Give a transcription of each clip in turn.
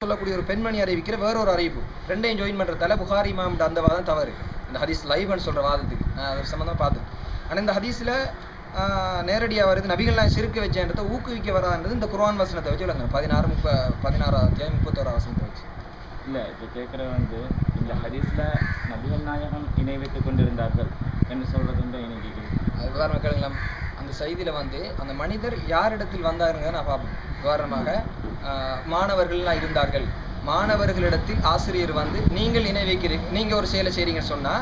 சொல்லக்கூடிய ஒரு பெண்மணி அறிவிக்கிற வேற ஒரு அறிவிப்பு. ரெண்டையும் ஜாயின் பண்றதால புகாரி இமாம் அந்த வாதம் தவறு. இந்த ஹதீஸ் லைவ்னு சொல்ற வாதத்துக்கு. நான் அது சம்மந்தமா பார்த்தேன். ஆனா இந்த ஹதீஸ்ல ஆஹ், நேரடியா வருது நபிகள்லாம் சிறுக்கு வச்சேன்றதை ஊக்குவிக்க வரான்றது இந்த குர்ஆன் வசனத்தை வச்சு விளங்க பதினாறு முப்ப பதினாறாம் அத்தியாயம் முப்பத்தோரா வசனத்தை வச்சு. இல்லை இப்போ கேட்குற வந்து இந்த ஹதீஸில் நபிகள் நாயகம் இணை வைத்துக் கொண்டிருந்தார்கள் என்று சொல்றது வந்து கேட்குது அது உதாரணம் கேளுங்களேன். அந்த செய்தியில வந்து அந்த மனிதர் யாரிடத்தில் வந்தாருங்க நான் பார்ப்போம். காரணமாக மாணவர்கள்லாம் இருந்தார்கள். மாணவர்களிடத்தில் ஆசிரியர் வந்து நீங்கள் இணை வைக்கிறீங்க நீங்க ஒரு செயலை செய்றீங்கன்னு சொன்னா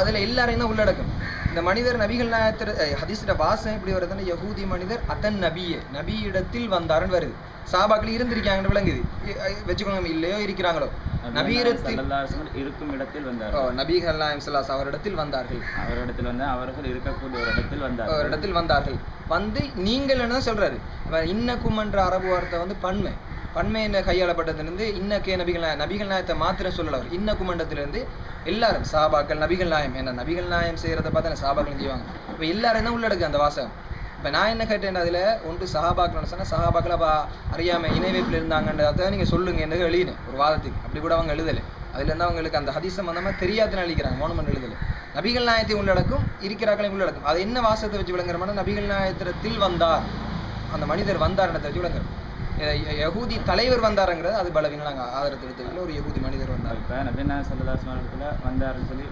அதுல எல்லாரையும் தான் உள்ளடக்கும். இந்த மனிதர் நபிகள் நாயத்திர ஹதீஸ்ல வாசம் எப்படி வருதுன்னா யகூதி மனிதர் அத்தன் நபியே நபியிடத்தில் வந்தாருன்னு வருது. சாபாக்கள் இருந்திருக்காங்கன்னு விளங்குது. வச்சுக்கோங்க இல்லையோ இருக்கிறாங்களோ. இருக்கும் இடத்தில் வந்தார்கள். நாயம் ஸல்லல்லாஹு அவரிடத்தில் வந்தார்கள். அவரிடத்தில் வந்து அவர்கள் இருக்கக்கூடிய ஒரு இடத்தில் ஒரு வந்தார்கள். இடத்தில் வந்தார்கள். வந்து நீங்கள் என்ன சொல்றாரு? இன்னக்கும் என்ற அரபு வார்த்தை வந்து பன்மை. பன்மை என்ன கையாளப்பட்டதுலேருந்து இன்னக்கே நபிகள் நபிகள் நாயத்தை மாத்திரம் சொல்லல அவர். இன்னக்கும் மண்டத்திலிருந்து எல்லாரும் சாபாக்கள் நபிகள் நாயம். என்ன நபிகள் நாயம் செய்யறத பார்த்தா சாபாக்கள் செய்வாங்க. இப்ப எல்லாரும் தான் உள்ளடக்கு அந்த வாசகம்? இப்போ நான் என்ன கேட்டேன் அதில் ஒன்று சஹாபாக்கள் சொன்னால் சஹாபாக்கள் அப்ப அறியாம இணை வைப்பில் இருந்தாங்கன்றத சொல்லுங்க எனக்கு எழுதினேன் ஒரு வாதத்துக்கு அப்படி கூட அவங்க எழுதலை. அதுலேருந்து அவங்களுக்கு அந்த ஹதீஸ் சம்பந்தமா தெரியாதுன்னு அழிக்கிறாங்க மோனமன் எழுதலை. நபிகள் நாயத்தை உள்ளடக்கும் இருக்கிறார்களையும் உள்ளடக்கும். அது என்ன வாசத்தை வச்சு விளங்குறோம்னா நபிகள் நாயத்திரத்தில் வந்தார். அந்த மனிதர் வந்தார்ன்றதை வச்சு விளங்குறோம் யகுதி தலைவர் வந்தாருங்கிறது அது பலவீனம் நாங்கள் ஆதரத்து எடுத்துக்கல ஒரு யகுதி மனிதர் வந்தார். இப்போ நபினா சல்லல்லாஹு இடத்துல வந்தாருன்னு சொல்லி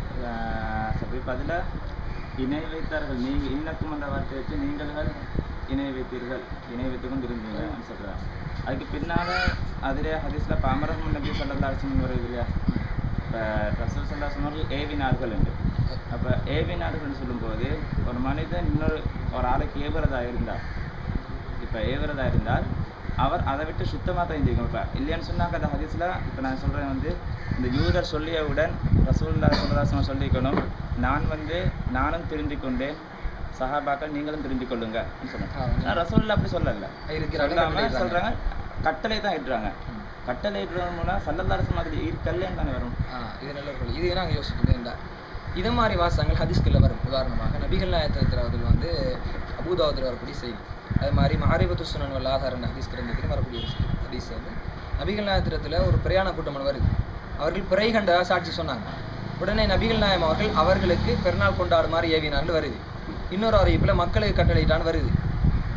இப்போ அதில் இணை வைத்தார்கள். நீங்கள் இன்னக்கும் அந்த வார்த்தை வச்சு நீங்கள்கள் இணை வைத்தீர்கள். இணை வைத்து கொண்டு இருந்தீங்கன்னு சொல்கிறாங்க அதுக்கு பின்னால் அதிலே ஹதீஸில் பாமரகம் நபி சல்லல்லாஹு வருது இல்லையா? இப்போ ரசூல் சல்லாஹ் அவர்கள் ஏவினார்கள் என்று. அப்போ ஏவினார்கள் சொல்லும்போது ஒரு மனிதன் இன்னொரு ஒரு ஆளுக்கு ஏவுறதா இருந்தார் இப்போ ஏவுறதா இருந்தால் அவர் அதை விட்டு சுத்தமாக தான் இருந்திருக்கணும் இப்போ இல்லைன்னு சொன்னாக்க அந்த ஹதீஸில் இப்போ நான் சொல்கிறேன் வந்து இந்த யூதர் சொல்லியவுடன் ரசூல்லா சொல்லதாசனம் சொல்லிக்கணும். நான் வந்து நானும் தெரிந்து கொண்டேன். சஹாபாக்கள் நீங்களும் தெரிந்து கொள்ளுங்க. சொன்னேன் ரசூல்லா அப்படி சொல்லல. இருக்கிறார்கள் சொல்லாம கட்டளை தான் இடுறாங்க கட்டளை இடுறது மூலம் சல்லல்லாரசம் மாதிரி இருக்கல்லன்னு தானே வரும். இது நல்ல கேள்வி. இது நாங்கள் இந்த இது மாதிரி வாசகங்கள் ஹதீஸ்களில் வரும். உதாரணமாக நபிகள் நாயத்திரத்தில் வந்து அபூதாவத்தில் வரக்கூடிய செய்தி. அது மாதிரி மாரிபத்து சுனன் வல்லாதாரன் ஹதீஸ் கிரந்தத்தில் வரக்கூடிய ஒரு ஹதீஸ் வந்து நபிகள் நாயத்திரத்தில் ஒரு பிரயாண கூட்டம் வருது. அவர்கள் பிறை கண்டதாக சாட்சி சொன்னாங்க. உடனே நபிகள் நாயம் அவர்கள் அவர்களுக்கு பெருநாள் கொண்டாடுமாறு ஏவினார்கள் வருது. இன்னொரு அறிவிப்பில் மக்களுக்கு கட்டளையிட்டான்னு வருது.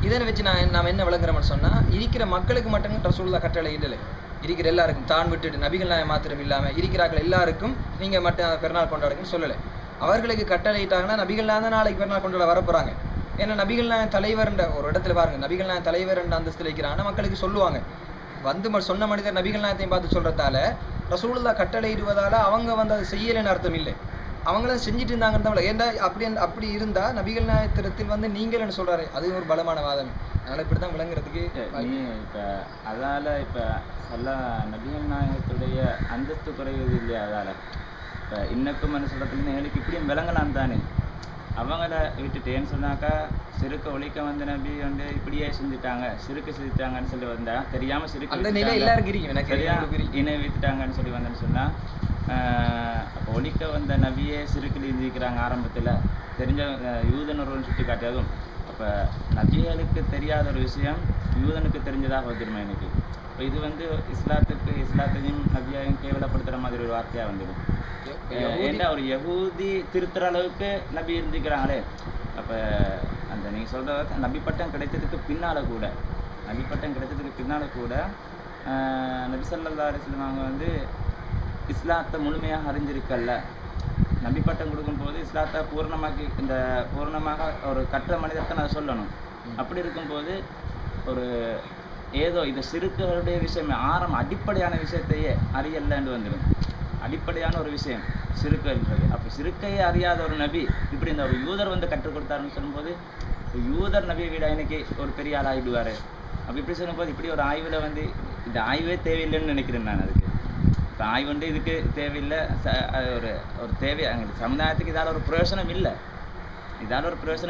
இதை வச்சு நான் நாம் என்ன விளங்குறோம்னு சொன்னால் இருக்கிற மக்களுக்கு மட்டும் ரசூல்லா கட்டளை இடலை இருக்கிற எல்லாருக்கும் தான் விட்டுட்டு நபிகள் நாயம் மாத்திரம் இல்லாமல் இருக்கிறார்கள் எல்லாருக்கும் நீங்கள் மட்டும் பெருநாள் கொண்டாடுங்கன்னு சொல்லலை. அவர்களுக்கு கட்டளையிட்டாங்கன்னா நபிகள் தான் நாளைக்கு பெருநாள் கொண்டாட வரப்போகிறாங்க ஏன்னா நபிகள் நாயம் தலைவர்ன்ற ஒரு இடத்துல பாருங்க நபிகள் நாயம் தலைவர் என்ற அந்தஸ்தில் இருக்கிறாங்கன்னா மக்களுக்கு சொல்லுவாங்க. வந்து சொன்ன மனிதர் நபிகள் நாயத்தையும் பார்த்து சொல்றதால ரசூலுல்லாஹ் கட்டளை இடுவதால அவங்க வந்து அதை செய்யலைன்னு அர்த்தம் இல்லை. அவங்களும் செஞ்சுட்டு இருந்தாங்கன்னு தான். ஏன்டா அப்படி அப்படி இருந்தா நபிகள் நாயத்திரத்தில் வந்து நீங்கள் என்ன சொல்றாரு? அது ஒரு பலமான வாதம். அதனால இப்படிதான் விளங்குறதுக்கு நீ இப்ப அதால இப்ப சொல்ல நபிகள் நாயகத்துடைய அந்தஸ்து குறையுது இல்லையா அதால? இப்ப இன்னக்கும் சொல்றதுல எங்களுக்கு இப்படியும் விளங்கலாம் தானே. அவங்கள விட்டுட்டேன்னு சொன்னாக்கா சிறுக்க ஒழிக்க வந்த நபி வந்து இப்படியே செஞ்சுட்டாங்க. சிறுக்கு செஞ்சுட்டாங்கன்னு சொல்லி வந்தா தெரியாம சிறுக்கு அந்த நிலை. இணை வைத்துட்டாங்கன்னு சொல்லி வந்தேன்னு சொன்னா அப்போ ஒழிக்க வந்த நபியே சிறுக்கில் இருந்திருக்கிறாங்க ஆரம்பத்துல. தெரிஞ்ச ஆஹ் யூதன் ஒருவன் சுட்டி காட்டியதும் அப்ப நபிகளுக்கு தெரியாத ஒரு விஷயம் யூதனுக்கு தெரிஞ்சதாக வந்துருமா எனக்கு? இப்போ இது வந்து இஸ்லாத்துக்கு இஸ்லாத்தையும் நபியையும் கேவலப்படுத்துற மாதிரி ஒரு வார்த்தையா வந்துடும் ஏன்னா ஒரு யகூதி திருத்துற அளவுக்கு நபி இருந்துக்கிறாங்களே அப்ப அந்த நீங்க சொல்ற வார்த்தை, நபி பட்டம் கிடைத்ததுக்கு பின்னால கூட நபி பட்டம் கிடைத்ததுக்கு பின்னால கூட நபி ஸல்லல்லாஹு அலைஹி வஸல்லம் அவங்க வந்து இஸ்லாத்தை முழுமையாக அறிஞ்சிருக்கல்ல நபி பட்டம் கொடுக்கும்போது இஸ்லாத்தை பூர்ணமாக்கி இந்த பூர்ணமாக ஒரு கற்ற மனிதர்கிட்ட நான் சொல்லணும். அப்படி இருக்கும்போது ஒரு ஏதோ இந்த சிறுக்குகளுடைய விஷயம் ஆரம்ப அடிப்படையான விஷயத்தையே அறியலன்னு வந்துடும். அடிப்படையான ஒரு விஷயம் சிறுக்கை அப்போ சிறுக்கையே அறியாத ஒரு நபி இப்படி இந்த ஒரு யூதர் வந்து கற்றுக் கொடுத்தாருன்னு சொல்லும்போது யூதர் நபியை விட எனக்கு ஒரு பெரிய ஆள் ஆகிடுவார் அப்போ இப்படி சொல்லும்போது இப்படி ஒரு ஆய்வில் வந்து இந்த ஆய்வே தேவையில்லைன்னு நினைக்கிறேன் நான் அதுக்கு. இப்போ ஆய்வு வந்து இதுக்கு தேவையில்லை. ச- ஒரு ஒரு தேவை அங்க சமுதாயத்துக்கு இதால் ஒரு பிரயோஜனம் இல்லை. இதால ஒரு பிரயோஜனம்